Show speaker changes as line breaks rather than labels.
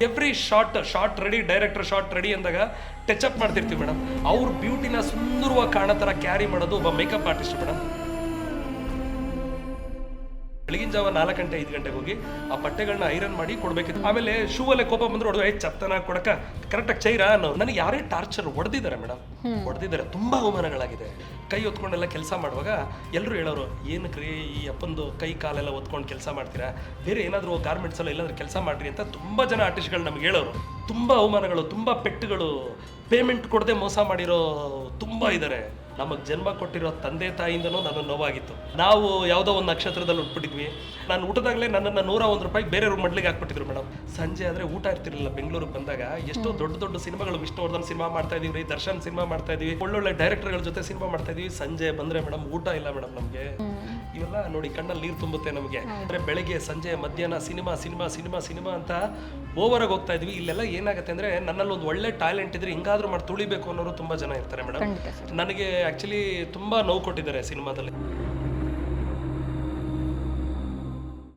Every shot shot ready director shot ready ಅಂದಾಗ touch up ಮಾಡ್ತಿರ್ತೀವಿ madam ಅವ್ರ ಬ್ಯೂಟಿನ ಸುಂದರವಾಗಿ ಕಾಣೋ ಥರ ಕ್ಯಾರಿ ಮಾಡೋದು ಒಬ್ಬ ಮೇಕಪ್ ಆರ್ಟಿಸ್ಟ್ ಮೇಡಮ್ ಬೆಳಗಿನ ಜಾವ ನಾಲ್ಕು ಗಂಟೆ ಐದು ಗಂಟೆಗೆ ಹೋಗಿ ಆ ಬಟ್ಟೆಗಳನ್ನ ಐರನ್ ಮಾಡಿ ಕೊಡಬೇಕಿತ್ತು. ಆಮೇಲೆ ಶೂ ಅಲ್ಲೇ ಕೋಪ ಬಂದ್ರೆ ಹೊಡೆದು ಏ ಚತ್ತನ ಕೊಡಕ ಕರೆಕ್ಟಾಗಿ ಚೈರ? ಅನ್ನೋ ನನಗೆ ಯಾರೇ ಟಾರ್ಚರ್ ಹೊಡೆದಿದ್ದಾರೆ ಮೇಡಮ್ ಹೊಡೆದಿದ್ದಾರೆ ತುಂಬಾ ಅವಮಾನಗಳಾಗಿದೆ. ಕೈ ಒತ್ಕೊಂಡೆಲ್ಲ ಕೆಲಸ ಮಾಡುವಾಗ ಎಲ್ಲರೂ ಹೇಳೋರು ಏನು ಕ್ರೀ ಈ ಅಪ್ಪಂದು ಕೈ ಕಾಲೆಲ್ಲ ಒತ್ಕೊಂಡು ಕೆಲಸ ಮಾಡ್ತೀರಾ? ಬೇರೆ ಏನಾದರೂ ಗಾರ್ಮೆಂಟ್ಸ್ ಎಲ್ಲ ಎಲ್ಲಾದ್ರೂ ಕೆಲಸ ಮಾಡ್ರಿ ಅಂತ ತುಂಬಾ ಜನ ಆರ್ಟಿಸ್ಟ್ಗಳು ನಮ್ಗೆ ಹೇಳೋರು. ತುಂಬಾ ಅವಮಾನಗಳು ತುಂಬಾ ಪೆಟ್ಟುಗಳು. ಪೇಮೆಂಟ್ ಕೊಡದೆ ಮೋಸ ಮಾಡಿರೋ ತುಂಬ ಇದ್ದಾರೆ ನಮಗೆ ಜನ್ಮ ಕೊಟ್ಟಿರೋ ತಂದೆ ತಾಯಿಯಿಂದನೂ ನನ್ನ ನೋವಾಗಿತ್ತು. ನಾವು ಯಾವುದೋ ಒಂದು ನಕ್ಷತ್ರದಲ್ಲಿ ಉಟ್ಬಿಟ್ಟಿದ್ವಿ. ನಾನು ಊಟದಾಗಲೇ ನನ್ನನ್ನು ನೂರ ಒಂದು ರೂಪಾಯಿ ಬೇರೆ ಮಡ್ಲಿಗೆ ಹಾಕ್ಬಿಟ್ಟಿದ್ರು ಮೇಡಮ್ ಸಂಜೆ ಆದರೆ ಊಟ ಇರ್ತಿರಲಿಲ್ಲ ಬೆಂಗಳೂರಿಗೆ ಬಂದಾಗ. ಎಷ್ಟೋ ದೊಡ್ಡ ದೊಡ್ಡ ಸಿನಿಮಾಗಳು ವಿಷ್ಣುವರ್ಧನ್ ಸಿನಿಮಾ ಮಾಡ್ತಾ ಇದೀವಿ, ರೀ, ದರ್ಶನ್ ಸಿನಿಮಾ ಮಾಡ್ತಾ ಇದೀವಿ. ಒಳ್ಳೊಳ್ಳೆ ಡೈರೆಕ್ಟರ್ಗಳ ಜೊತೆ ಸಿನಿಮಾ ಮಾಡ್ತಾ ಇದೀವಿ. ಸಂಜೆ ಬಂದರೆ ಮೇಡಮ್ ಊಟ ಇಲ್ಲ ಮೇಡಮ್ ನಮಗೆ. ಇವೆಲ್ಲ ನೋಡಿ ಕಣ್ಣಲ್ಲಿ ನೀರು ತುಂಬುತ್ತೆ ನಮಗೆ. ಅಂದ್ರೆ ಬೆಳಗ್ಗೆ ಸಂಜೆ ಮಧ್ಯಾಹ್ನ ಸಿನಿಮಾ ಸಿನಿಮಾ ಸಿನಿಮಾ ಸಿನಿಮಾ ಅಂತ ಓವರ್ ಆಗಿ ಹೋಗ್ತಾ ಇದ್ವಿ. ಇಲ್ಲೆಲ್ಲ ಏನಾಗುತ್ತೆ ಅಂದ್ರೆ ನನ್ನಲ್ಲಿ ಒಂದು ಒಳ್ಳೆ ಟ್ಯಾಲೆಂಟ್ ಇದ್ರೆ ಹಿಂಗಾದ್ರೂ ಮಾಡಿ ತುಳಿಬೇಕು ಅನ್ನೋರು ತುಂಬಾ ಜನ ಇರ್ತಾರೆ ಮೇಡಮ್ ನನಗೆ ಆ್ಯಕ್ಚುಲಿ ತುಂಬಾ ನೋವು ಕೊಟ್ಟಿದ್ದಾರೆ ಸಿನಿಮಾದಲ್ಲಿ.